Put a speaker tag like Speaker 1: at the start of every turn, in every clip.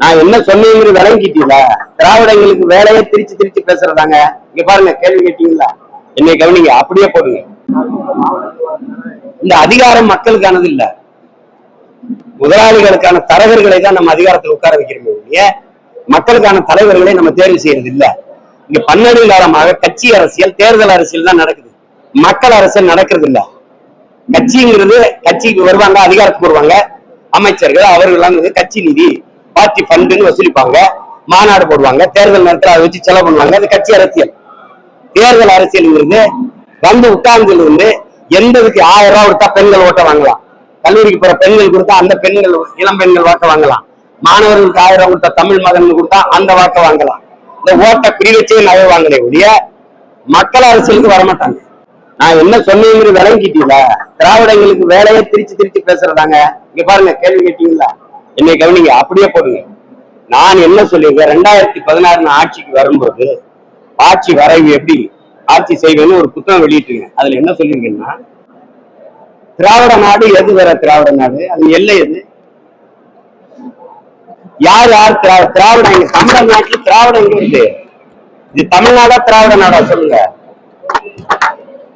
Speaker 1: நான் என்ன சொன்னீங்கன்னு விளங்கிட்டீங்களா? திராவிடங்களுக்கு வேலையை திரிச்சு திரிச்சு பேசுறதாங்க. இங்க பாருங்க கேள்வி கேட்டீங்களா? என்னை கவனிங்க அப்படியே போடுங்க. இந்த அதிகாரம் மக்களுக்கானது இல்ல. முதலாளிகளுக்கான தரகர்களை தான் நம்ம அதிகாரத்தில் உட்கார வைக்கிறோமே ஒழிய மக்களுக்கான தலைவர்களை நம்ம தேர்வு செய்யறது இல்ல. இங்க பன்னெண்டு காலமாக கட்சி அரசியல் தேர்தல் அரசியல் தான் நடக்குது. மக்கள் அரசியல் நடக்கிறது இல்ல. கட்சிங்கிறது கட்சிக்கு வருவாங்க அதிகாரத்துக்கு வருவாங்க. அமைச்சர்கள் அவர்கள் கட்சி நிதி. பார்ட்டி ஃபண்டுன்னு வசூலிப்பாங்க. மாநாடு போடுவாங்க. தேர்தல் நேரத்தில் அதை வச்சு செலவு பண்ணுவாங்க. அது கட்சி அரசியல். தேர்தல் அரசியல்ங்கிறது வந்து உட்கார்ந்துல இருந்து எண்பதுக்கு ஆயிரம் ரூபாய் கொடுத்தா பெண்கள் ஓட்ட வாங்கலாம். கல்லூரிக்கு போற பெண்கள் கொடுத்தா அந்த பெண்கள் இளம் பெண்கள் வாக்க வாங்கலாம். மாணவர்களுக்கு ஆயிரம் ரூபாய் கொடுத்தா தமிழ் மகன் கொடுத்தா அந்த வாக்க வாங்கலாம். இந்த ஓட்ட குறி வச்சே நகை வாங்கினே ஒழிய மக்கள் அரசியலுக்கு வரமாட்டாங்க. நான் என்ன சொன்னீங்கன்னு விளங்கிட்டீங்களா? திராவிடங்களுக்கு வேலையை திரிச்சு திரிச்சு பேசுறதாங்க. இங்க பாருங்க கேள்வி கேட்டீங்களா? என்னை கவனிங்க அப்படியே போடுங்க. நான் என்ன சொல்லியிருக்கேன்? ரெண்டாயிரத்தி பதினாறு ஆட்சிக்கு வரும்போது ஆட்சி வரைவு எப்படி ஆட்சி செய்வேன்னு ஒரு புத்தகம் வெளியிட்டிருக்கேன். அதுல என்ன சொல்லியிருக்கேன்னா திராவிட நாடு எது வேற திராவிட நாடு? அது எல்லை எது? யார் யார் திரா- திராவிடம் இங்க தமிழ்நாட்டுல திராவிடம் எங்க இருக்கு? இது தமிழ்நாடா திராவிட நாடா சொல்லுங்க.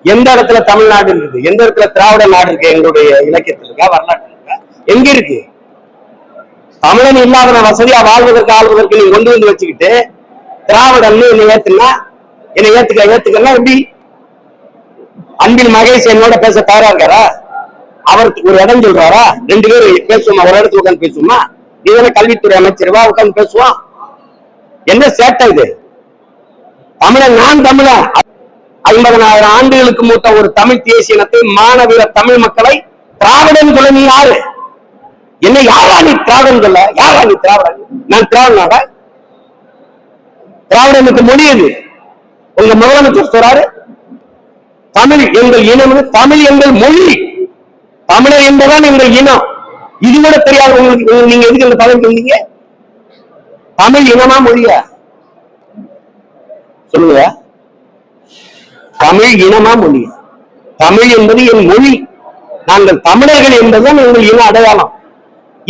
Speaker 1: எந்த இடத்துல தமிழ்நாடு இருக்குது? எந்த இடத்துல திராவிட நாடு இருக்கு? எங்களுடைய இலக்கியத்தில் இருக்கா வரலாற்று இருக்கா? எங்க இருக்கு? தமிழன் இல்லாத வசதியா வாழ்வதற்கு ஆள்வதற்கு நீங்க கொண்டு வந்து வச்சுக்கிட்டு திராவிடம்னு என்னை ஏத்துனா என்னை ஏத்துக்க ஏத்துக்கலாம் எப்படி? அன்பில் மகேஷ் என்னோட பேச தயாரா இருக்காரா? அவருக்கு ஒரு இடம் சொல்றாரா? ரெண்டு பேரும் பேசுவோமா? ஒரு இடத்துல உட்காந்து பேசுவோமா? நீதான கல்வித்துறை அமைச்சர் வா உட்காந்து பேசுவோம் என்ன சேட்டை இது? தமிழன் நான் தமிழன். ஐம்பதனாயிரம் ஆண்டுகளுக்கு மூத்த ஒரு தமிழ் தேசியனத்தை மாணவீர தமிழ் மக்களை திராவிடன் குழந்தை யாரு? என்ன யாரா நீ திராவிடன் சொல்ல? யாரா நீ திராவிடன்? நான் திராவிடனாக திராவிடனுக்கு மொழி எது? உங்க முதலமைச்சர் சொல்றாரு தமிழ் எங்கள் இனம் தமிழ் எங்கள் மொழி. தமிழர் என்பதான் எங்கள் இனம். இது கூட தெரியாது உங்களுக்கு உங்க- நீங்க எதுக்கு இந்த பதவி இருந்தீங்க தமிழ் இனமா மொழியா? சொல்லுங்க. தமிழ் இனமா மொழியா? தமிழ் என்பது என் மொழி. நாங்கள் தமிழர்கள் என்பதுதான் எங்கள் இன அடையாளம்.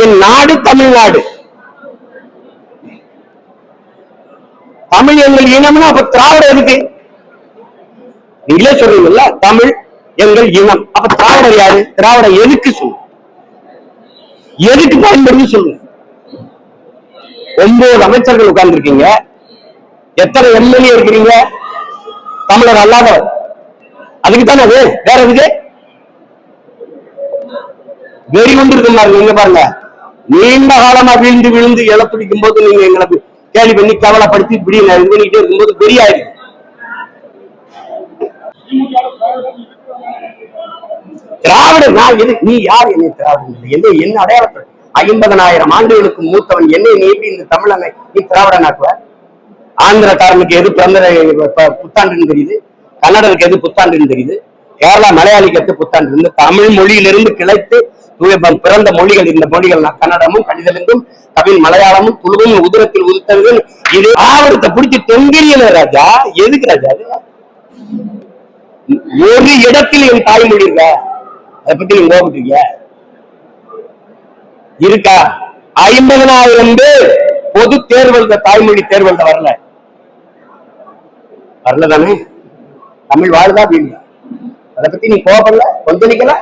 Speaker 1: என் நாடு தமிழ்நாடு. தமிழ் எங்கள் இனம்னா அப்ப திராவிடம் எதுக்கு? நீங்களே சொல்றீங்கல்ல தமிழ் எங்கள் இனம். அப்ப திராவிடர் யாரு? திராவிடம் எதுக்கு சொல்லு? எதுக்கு பயன்படுத்தி சொல்லுங்க ஒன்பது அமைச்சர்கள் உட்கார்ந்து இருக்கீங்க எத்தனை எம்எல்ஏ இருக்கிறீங்க? தமிழர் அல்லாதவர். அதுக்கு தானே அது வேற எதுக்கு? வெறி கொண்டு இருக்க மாதிரி நீங்க பாருங்க. நீண்ட காலமா வீழ்ந்து விழுந்து விழுந்து இழப்பிடிக்கும் போது நீங்க எங்களுக்கு கேள்வி பண்ணி கவலைப்படுத்தி இப்படி இது பண்ணிக்கிட்டே இருக்கும்போது பெரிய திராவிட நான் எது? நீ யார் என்னை திராவிடன் இல்லை. என்ன என்ன அடையாளத்தை ஐம்பதனாயிரம் ஆண்டுகளுக்கு மூத்தவன் என்னை நீ எப்படி இந்த தமிழனை நீ திராவிட ஆக்குவ ஆந்திரக்காரனுக்கு எது பிறந்த புத்தாண்டுன்னு தெரியுது. கன்னடருக்கு எது புத்தாண்டுன்னு தெரியுது. கேரளா மலையாளிக்கு எது புத்தாண்டு இந்த தமிழ் மொழியிலிருந்து கிளைத்து தூய பிறந்த மொழிகள். இந்த மொழிகள் கன்னடமும் கணிதலுங்கும் தமிழ் மலையாளமும் துளுவும் உதிரத்தில் உதித்தது இது ஆவரத்தை பிடிச்சி தொங்கிரியல ராஜா. எதுக்கு ராஜா ஒரு இடத்தில் என் தாய்மொழி இருக்கா அதை பத்தி நீங்க கோபப்படுறீங்க இருக்கா? ஐம்பதனாயிரம் பேர் பொது தேர்வல் தாய்மொழி தேர்வல் வரல. வரல தானே? தமிழ் வாழுதா வீழ்ந்தா அதை பத்தி நீ கோபப்படல? கொஞ்சம் நிக்கல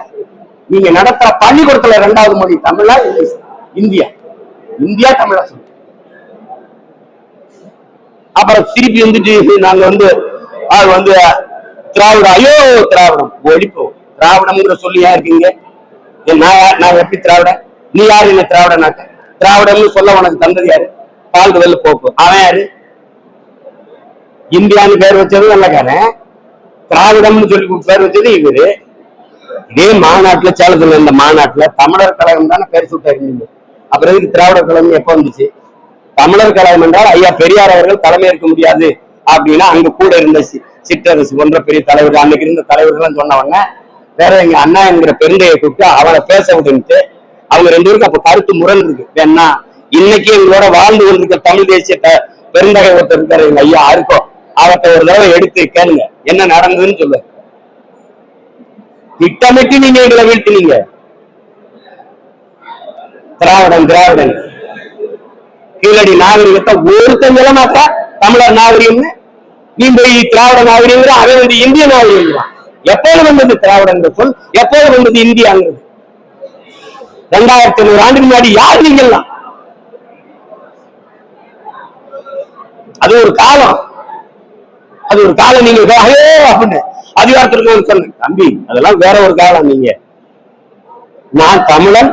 Speaker 1: நீங்க நடத்துற பள்ளிக்கூடத்துல ரெண்டாவது மொழி தமிழா இங்கிலீஷ்? இந்தியா. இந்தியா தமிழா சொல்லு. அப்புறம் திருப்பி வந்துட்டு நாங்க வந்து அது வந்து திராவிடம் ஐயோ திராவிடம். ஒழிப்போம் திராவிடம்ங்கிற சொல்லி ஏன் இருக்கீங்க? நான் நான் எப்படி திராவிடன்? நீ யாரு என்ன திராவிடனாக்க? திராவிடம்னு சொல்ல உனக்கு தந்தது யாரு? பால் வெள்ள போக்கு. அவன் யாரு? இந்தியான்னு பேர் வச்சது நல்லக்காரன் திராவிடம்னு சொல்லி பேர் வச்சது இவரு. இதே மாநாட்டுல சேலத்துல இந்த மாநாட்டுல தமிழர் கழகம் தானே பேர் சூட்டா இருந்தது அப்புறம் இதுக்கு திராவிடர் கழகம் எப்ப வந்துச்சு? தமிழர் கழகம் என்றால் ஐயா பெரியார் அவர்கள் தலைமை ஏற்க முடியாது அப்படின்னா அங்க கூட இருந்த சிற்றரசு போன்ற பெரிய தலைவர்கள் அன்னைக்கு இருந்த தலைவர்கள் சொன்னவங்க வேற எங்க அண்ணா என்கிற பெருந்தையை கூப்பிட்டு அவரை பேச விடுன்ட்டு அவங்க ரெண்டு பேருக்கும் அப்ப கருத்து முரண் இருக்கு. வேணா இன்னைக்கு எங்களோட வாழ்ந்து கொண்டிருக்க தமிழ் தேசிய பெருந்தகை ஒருத்தர் இருக்காரு எங்க ஐயா யாருக்கும் அவர்கிட்ட ஒரு தடவை எடுத்து கேளுங்க என்ன நடந்ததுன்னு சொல்லு திட்டமிட்டு நீங்க எங்களை வீழ்த்தினீங்க. திராவிடன் திராவிடன். கீழடி நாகரிகத்தை ஒருத்தன் சொல்ல தமிழர் நாகரிகம்னு நீ போய் திராவிட நாகரிகம் அவன் வந்து இந்திய நாகரிகம் எப்போது வந்தது திராவிடங்கிற சொல் எப்போது வந்தது இந்தியாங்கிறது ரெண்டாயிரத்தி ஐநூறு ஆண்டுக்கு முன்னாடி யார் நீங்கெல்லாம் அது ஒரு காலம். அது ஒரு காலம் நீங்க ஐயோ அப்படின்னு அதிகாரத்திற்கு சொன்னேன் தம்பி அதெல்லாம் வேற ஒரு காலம் நீங்க. நான் தமிழன்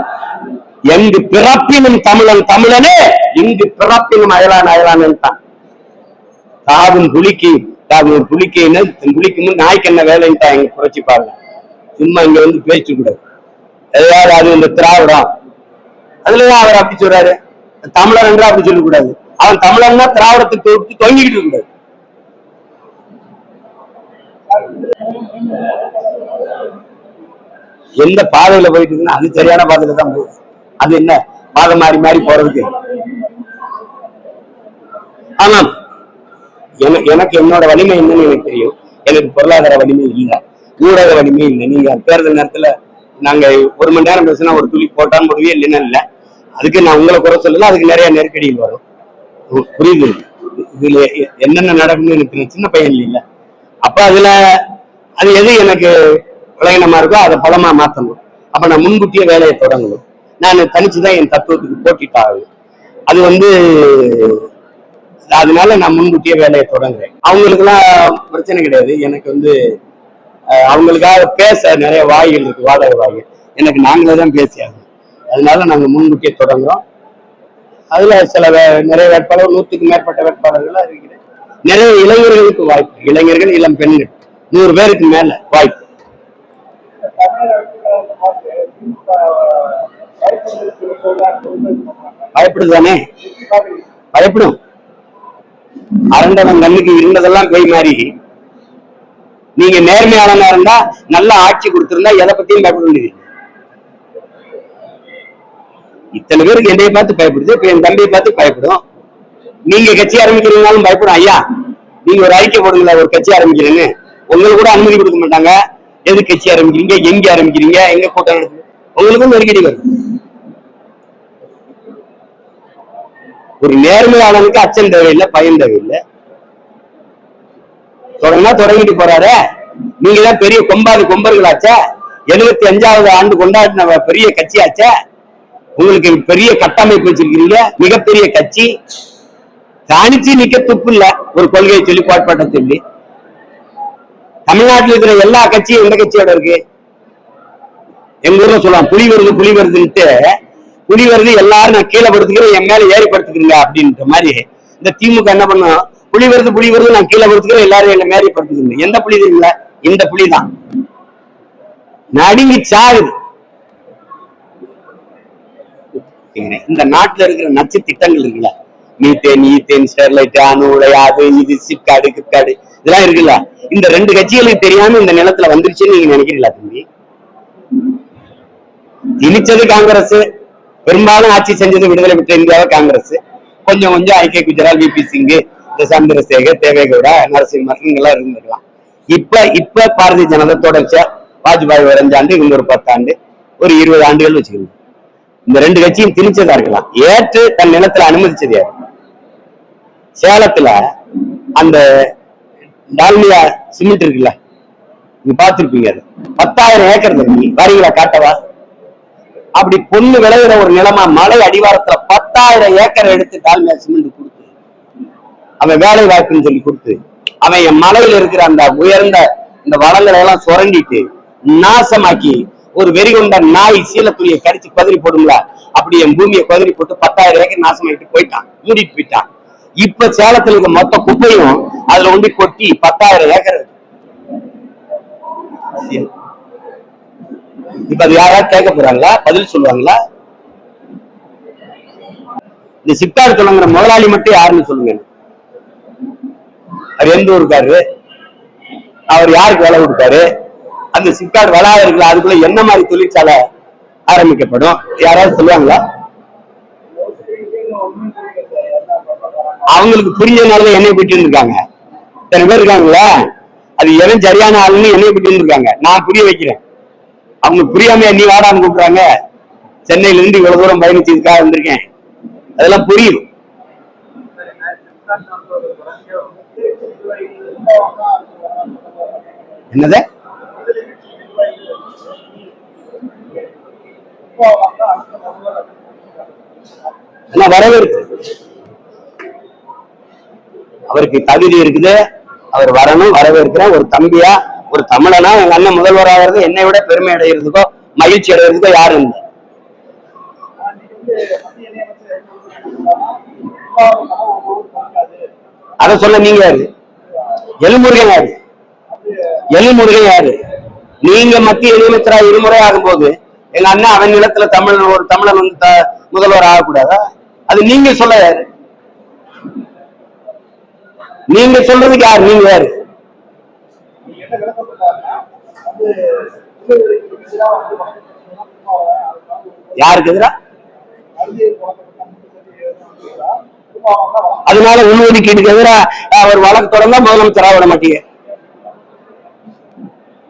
Speaker 1: எங்கு பிறப்பினும் தமிழன் தமிழனே இங்கு பிறப்பினும் அயலான் அயலான் தான் தாவும் புலிக்கு தாவும் புலிக்கு புலிக்கு முன் நாய்க்கு என்ன வேலைன்னு தான் எங்க புரட்சி பாருங்க சும்மா இங்க வந்து பேச்சு கூடாது ஏதாவது அது இந்த திராவிடம். அதுலதான் அவர் அப்படி சொல்றாரு. தமிழர் என்று அப்படி சொல்லக்கூடாது அவன் தமிழன்னா திராவிடத்தை தொட்டு தொங்கிக்கிட்டு இருக்கக்கூடாது. எந்த பாதையில போயிட்டு இருக்குன்னா அது சரியான பாதையில தான் போகுது. அது என்ன? பாதை மாறி மாறி போறதுக்கு. ஆமாம். எனக்கு என்னோட வலிமை என்னன்னு எனக்கு தெரியும். எனக்கு பொருளாதார வலிமை இல்லை. ஊடக வலிமை இல்லை. நீங்க தேர்தல் நேரத்துல நாங்க ஒரு மணி நேரம் பேசினா ஒரு துளி போட்டான்னு போடுவே இல்லைன்னா இல்லை. அதுக்கு நான் உங்களை குறை சொல்லல அதுக்கு நிறைய நெருக்கடிகள் வரும். புரியுது? இதுல என்னென்ன நடக்கும்னு எனக்கு சின்ன பையன் இல்ல அப்ப அதுல அது எது எனக்கு விளையினமா இருக்கோ அதை பலமா மாத்தணும். அப்ப நான் முன்கூட்டியே வேலையை தொடங்கணும். நான் தனிச்சுதான் என் தத்துவத்துக்கு போட்டிட்டாகும் அது வந்து அதனால நான் முன்கூட்டியே வேலையை தொடங்குறேன். அவங்களுக்குலாம் பிரச்சனை கிடையாது. எனக்கு வந்து அவங்களுக்காக பேச நிறைய வாய்கள் இருக்கு வாடகை வாய்கள். எனக்கு நாங்களே தான் பேசியாது அதனால நாங்கள் முன்கூட்டியே தொடங்குறோம். அதுல சில வே- நிறைய வேட்பாளர் நூற்றுக்கு மேற்பட்ட வேட்பாளர்கள் இருக்கிறேன். நிறைய இளைஞர்களுக்கு வாய்ப்பு. இளைஞர்கள் இளம் பெண்கள். நூறு பேருக்கு மேல வாய்ப்பு. பயப்படுதானே பயப்படும். அரண்டவன் கண்ணுக்கு இருந்ததெல்லாம் போய் மாறி நீங்க நேர்மையாளனா இருந்தா நல்ல ஆட்சி கொடுத்திருந்தா எதை பத்தியும் பயப்பட வேண்டியது இத்தனை பேருக்கு என்னைய பார்த்து பயப்படுது இப்ப என் தம்பியை பார்த்து பயப்படும். நீங்க கட்சி ஆரம்பிக்கிறீங்கனாலும் பயப்படும். ஐயா நீங்க ஒரு அறிக்கை போடுங்களா ஒரு கட்சி ஆரம்பிக்கிறேன்னு. உங்களுக்கு கூட அனுமதி கொடுக்க மாட்டாங்க. எது கட்சி ஆரம்பிக்கிறீங்க? எங்க ஆரம்பிக்கிறீங்க? எங்க கூட்டம் நடக்குது உங்களுக்கும் நெருக்கடி வரும். ஒரு நேர்மையாளனுக்கு அச்சம் தேவையில்லை பயம் தேவையில்லை. தொடங்கினா தொடங்கிட்டு போறாரு. நீங்க தான் பெரிய கொம்பாது கொம்பர்களாச்சே. எழுபத்தி அஞ்சாவது ஆண்டு கொண்டாடின பெரிய கட்சியாச்சே. உங்களுக்கு பெரிய கட்டமைப்பு வச்சிருக்கீங்க. மிகப்பெரிய கட்சி. தனிச்சு நிக்க துப்பு இல்ல. ஒரு கொள்கையை சொல்லி கோட்பாட்டை சொல்லி. தமிழ்நாட்டில் இருக்கிற எல்லா கட்சியும் எந்த கட்சியோட இருக்கு? எங்க ஊர்ல சொல்லலாம் புலி வருது புலி வருதுன்ட்டு புலி வருது எல்லாரும் நான் கீழே படுத்துக்கிறேன் என் மேல ஏறி படுத்துக்கிறீங்க அப்படின்ற மாதிரி இந்த திமுக என்ன பண்ணும்? புலி வருது புலி வருது நான் கீழே படுத்துக்கிறேன் எல்லாரும் என்ன மேலே படுத்துக்கிறீங்க. எந்த புலி தெரியல இந்த புலி தான் நடுங்கி சாகுது. இந்த நாட்டுல இருக்கிற நச்சு திட்டங்கள் இருக்குல்ல. மீத்தேன் ஈத்தேன் ஸ்டெர்லைட் அணு உலை அது இது சிப்காடு கிப்காடு இதெல்லாம் இருக்குல்ல? இந்த ரெண்டு கட்சிகளுக்கு தெரியாம இந்த நிலத்துல வந்துருச்சுன்னு நீங்க நினைக்கிறீங்களா தம்பி? திணிச்சது காங்கிரஸ் பெரும்பாலும் ஆட்சி செஞ்சது விடுதலை பெற்ற இந்தியாவை காங்கிரஸ். கொஞ்சம் கொஞ்சம் ஐக்கிய குஜரால் விபி சிங் இந்த சந்திரசேகர் தேவேகவுடா நரசிம்மன் எல்லாம் இருந்திருக்கலாம். இப்ப இப்ப பாரதிய ஜனதா தொடர்ச்சியா வாஜ்பாய் ஒரு அஞ்சாண்டு இவங்க ஒரு பத்தாண்டு ஒரு இருபது ஆண்டுகள் வச்சுக்கணும் இந்த ரெண்டு கட்சியும் திணிச்சதா இருக்கலாம். ஏற்று தன் நிலத்துல அனுமதிச்சது யாரு? சேலத்துல அந்த டால்மியா சிமெண்ட் இருக்குல்ல நீங்க பார்த்துருப்பீங்க அது. பத்தாயிரம் ஏக்கர் இருக்கு வரீங்களா காட்டவா? அப்படி பொண்ணு விளையிற ஒரு நிலமா மலை அடிவாரத்துல பத்தாயிரம் ஏக்கர் எடுத்து டால்மியா சிமெண்ட் கொடுத்து அவன் வேலை வாய்ப்புன்னு சொல்லி கொடுத்து அவன் என் மலையில இருக்கிற அந்த உயர்ந்த இந்த வளங்களை எல்லாம் சுரண்டிட்டு நாசமாக்கி ஒரு வெறி கொண்ட நாய் சீலத்துளியை கடிச்சு குதிரி போடுங்களா அப்படி என் பூமியை குதறி போட்டு பத்தாயிரம் ஏக்கர் நாசமாக்கிட்டு போயிட்டான் மூடிட்டு போயிட்டான். இப்ப சேலத்துல இருக்க மொத்த குப்பையும் அதுல ஒண்டி கொட்டி பத்தாயிரம் ஏக்கர் இப்ப அது யாராவது கேட்க போறாங்களா? பதில் சொல்லுவாங்களா? இந்த சிப்காடு தொடங்குற முதலாளி மட்டும் யாருன்னு சொல்லுங்க. அவர் எந்த ஊருக்காரு? அவர் யாருக்கு வேலை கொடுத்தாரு அந்த சிப்காடு வளாக இருக்குல்ல அதுக்குள்ள என்ன மாதிரி தொழிற்சாலை ஆரம்பிக்கப்படும்? யாராவது சொல்லுவாங்களா? அவங்களுக்கு புரிஞ்சதுனால என்னை போயிட்டு இருக்காங்க இத்தனை பேர் இருக்காங்களா அது எவன் சரியான ஆளுன்னு என்னை போயிட்டு இருக்காங்க நான் புரிய வைக்கிறேன். அவங்க புரியாம நீ வாடான்னு கூப்பிடுறாங்க. சென்னையில இருந்து இவ்வளவு தூரம் பயணிச்சதுக்காக வந்திருக்கேன். அதெல்லாம் புரியும். என்னது? என்ன வரவேற்கு அவருக்கு தகுதி இருக்குது. அவர் வரணும் வரவேற்கிறேன் ஒரு தம்பியா ஒரு தமிழனா எங்க அண்ணன் முதல்வர் ஆகிறது என்னை விட பெருமை அடைகிறதுக்கோ மகிழ்ச்சி அடைகிறதுக்கோ யாரும் இல்லை. அத சொல்ல நீங்க யாரு? எல்முருகன் யாரு? எல்முருகன் யாரு? நீங்க மத்திய இணையமைச்சரா இருமுறை ஆகும் போது எங்க அண்ணன் அவன் நிலத்துல தமிழன் ஒரு தமிழன் வந்து த- முதல்வர் ஆகக்கூடாதா? அது நீங்க சொல்ல யாரு? நீங்க சொல்றதுக்கு யாரு? நீங்க யாரு? யாருக்கு எதிரா? அதனால உள்ஒதுக்கீடுக்கு எதிரா? அவர் வழக்கு தொடர்ந்தா முதலமைச்சரா விட மாட்டீங்க.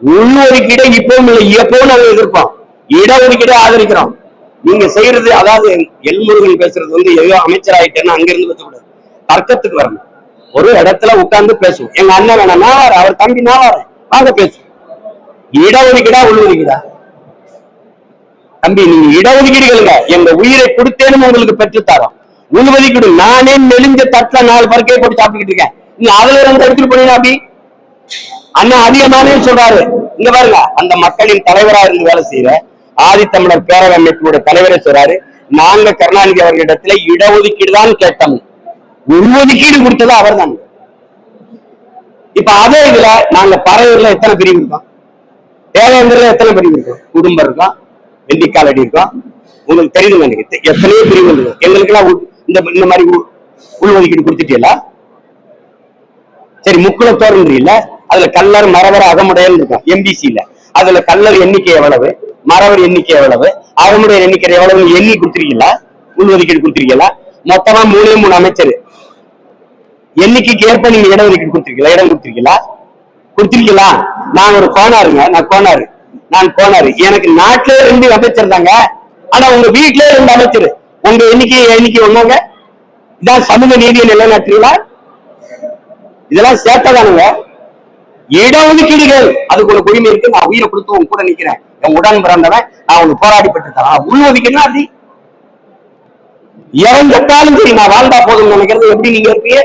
Speaker 1: உள்ஒதுக்கீடை இப்பவும் இல்லை. எப்பவும் நாங்க எதிர்ப்போம். இடஒதுக்கீடை ஆதரிக்கிறோம். நீங்க செய்யறது அதாவது எல்முருகன் பேசுறது வந்து எதையோ அங்க அங்கிருந்து பேசக்கூடாது தர்க்கத்துக்கு வரணும். ஒரு இடத்துல உட்கார்ந்து பேசுவோம். எங்க அண்ணன் வேணாம் நான் வரேன். அவர் தம்பி நான் வரேன். வாங்க பேசுவோம். இடஒதுக்கீடா உள்ஒதுக்கீடா? தம்பி நீங்க இடஒதுக்கீடுகளுங்க எங்க உயிரை கொடுத்தேன்னு உங்களுக்கு பெற்றுத்தாரோம். உள்ஒதுக்கீடு நானே நெலிஞ்ச தட்டுல நாலு பருக்கே போட்டு சாப்பிட்டுக்கிட்டு இருக்கேன். நீ அதுல இருந்து எடுத்துட்டு போனீங்க அப்படி அண்ணா அதிகமானே சொல்றாரு. இங்க பாருங்க அந்த மக்களின் தலைவரா இருந்து வேலை செய்யற ஆதித்தமிழர் பேரவை அமைப்பினுடைய தலைவரை சொல்றாரு. நாங்க கருணாநிதி அவர்களிடத்துல இடஒதுக்கீடு தான் கேட்டோம். உள்ஒதுக்கீடு கொடுத்தது அவர்தான். இப்ப அதே இதுல நாங்க பறவைல எத்தனை பிரிவு இருக்கோம் தேவேந்திரில எத்தனை பிரிவு இருக்கோம் குடும்பம் இருக்கும் வெள்ளிக்காலடி இருக்கும் உங்களுக்கு தெரியுது எனக்கு. எத்தனையோ பிரிவு இருக்கு. எங்களுக்கு எல்லாம் இந்த இந்த மாதிரி உள்- ஒதுக்கீடு கொடுத்துட்டீங்களா சரி முக்குளத்தோர்ன்றீல்ல அதுல கல்லர் மரவர் அகமுடையல் இருக்கும் எம்பிசியில அதுல கல்லர் எண்ணிக்கை எவ்வளவு? மரவர் எண்ணிக்கை எவ்வளவு? அகமுடைய எண்ணிக்கை எவ்வளவு எண்ணி கொடுத்துருக்கீங்களா உள்ஒதுக்கீடு கொடுத்துருக்கீங்களா மொத்தமா மூணே மூணு அமைச்சர். எண்ணிக்கைக்கு ஏற்ப நீங்க இடம் ஒதுக்கி கொடுத்துருக்கீங்களா? இடம் கொடுத்துருக்கீங்களா? கொடுத்துருக்கீங்களா? நான் ஒரு கோனாருங்க. நான் கோனாரு. நான் கோனாரு. எனக்கு நாட்டிலே இருந்து அமைச்சர் தாங்க. ஆனா உங்க வீட்டிலே இருந்து அமைச்சர். உங்க எண்ணிக்கை எண்ணிக்கை ஒண்ணுங்க? இதான் சமூக நீதியை நிலைநாட்டுறீங்களா? இதெல்லாம் சேட்டதானுங்க இடஒதுக்கீடுகள். அதுக்கு ஒரு உரிமை இருக்கு. நான் உயிரை கொடுத்து உன் கூட நிக்கிறேன். என் உடன் பிறந்தவன். நான் உனக்கு போராடி பெற்று தரேன் உள்ஒதுக்கீடுனா அப்படி. இறந்துட்டாலும் சரி நான் வாழ்ந்தா போதும் நினைக்கிறது எப்படி நீங்க இருப்பீங்க?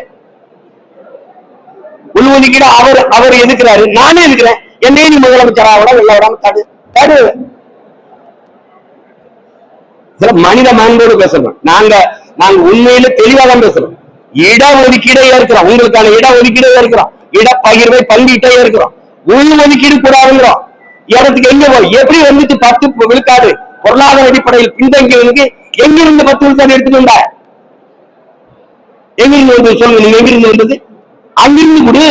Speaker 1: உள்ஒதுக்கீடு அவர் அவர் எதுக்குறாரு? நானே இருக்கிறேன் என்னையே நீ முதலமைச்சரா விட உள்ள விடாம தடு தடு. இதுல மனித மாண்போடு பேசணும். நாங்க நாங்க உண்மையில தெளிவா தான் பேசுறோம் இட ஒதுக்கீடே ஏற்கிறோம். உங்களுக்கான இட ஒதுக்கீடே ஏற்கிறோம். இட பகிர்வை பங்கீட்டே ஏற்கிறோம். உள் ஒதுக்கீடு கூடாதுங்கிறோம். இடத்துக்கு எங்க போய் எப்படி வந்துட்டு பத்து விழுக்காடு பொருளாதார அடிப்படையில் பின்தங்கியவனுக்கு எங்கிருந்து பத்து விழுக்காடு எடுத்துட்டு வந்த எங்கிருந்து வந்து சொல்லுங்க. நீங்க எங்கிருந்து வந்தது? அங்கிருந்து கொடு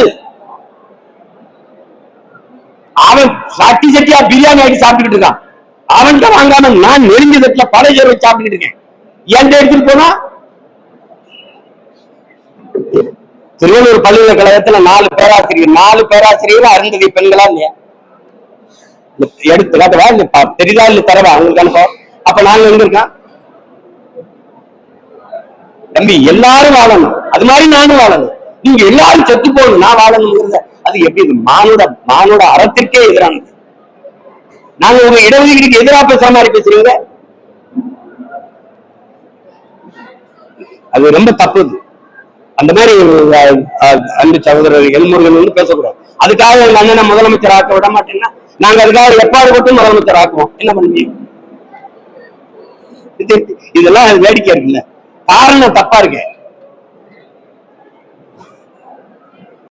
Speaker 1: அவன் சட்டி சட்டியா பிரியாணி ஆகி சாப்பிட்டுக்கிட்டு இருக்கான். அவன்கிட்ட வாங்காம நான் நெருங்கிய தட்டுல பழைய சோறு வச்சு சாப்பிட்டுக்கிட்டு இருக்கேன். என்கிட்ட எடுத்துட்டு போனா? திருவள்ளூர் பல்கலைக்கழகத்துல நாலு பேராசிரியர் நாலு பேராசிரியர் அருந்ததி பெண்களா இல்லையா? எடுத்து காட்டவா? இல்ல ப- தெரியுதா இல்ல தரவா? உங்களுக்கு அனுப்ப அப்ப நாங்க எங்க இருக்கோம்? தம்பி எல்லாரும் வாழணும். அது மாதிரி நானும் வாழணும். நீங்க எல்லாரும் செத்து போகணும். நான் வாழணுங்கிறத அது எப்படி? இது மானோட மானோட அறத்திற்கே எதிரானது. நாங்க உங்க இடஒதுக்கீடுக்கு எதிரா பேசுற மாதிரி பேசுறீங்க? அது ரொம்ப தப்பு அந்த மாதிரி அன்பு சகோதரர் எல்முருகன் வந்து பேசக்கூடாது. அதுக்காக எங்க அண்ணனை முதலமைச்சர் ஆக்க விட மாட்டேன்னா நாங்க அதுக்காக எப்பாடு போட்டு முதலமைச்சர் ஆக்குவோம். என்ன பண்ணுவீங்க? இதெல்லாம் வேடிக்கை இருக்குல்ல. காரணம் தப்பா இருக்கு.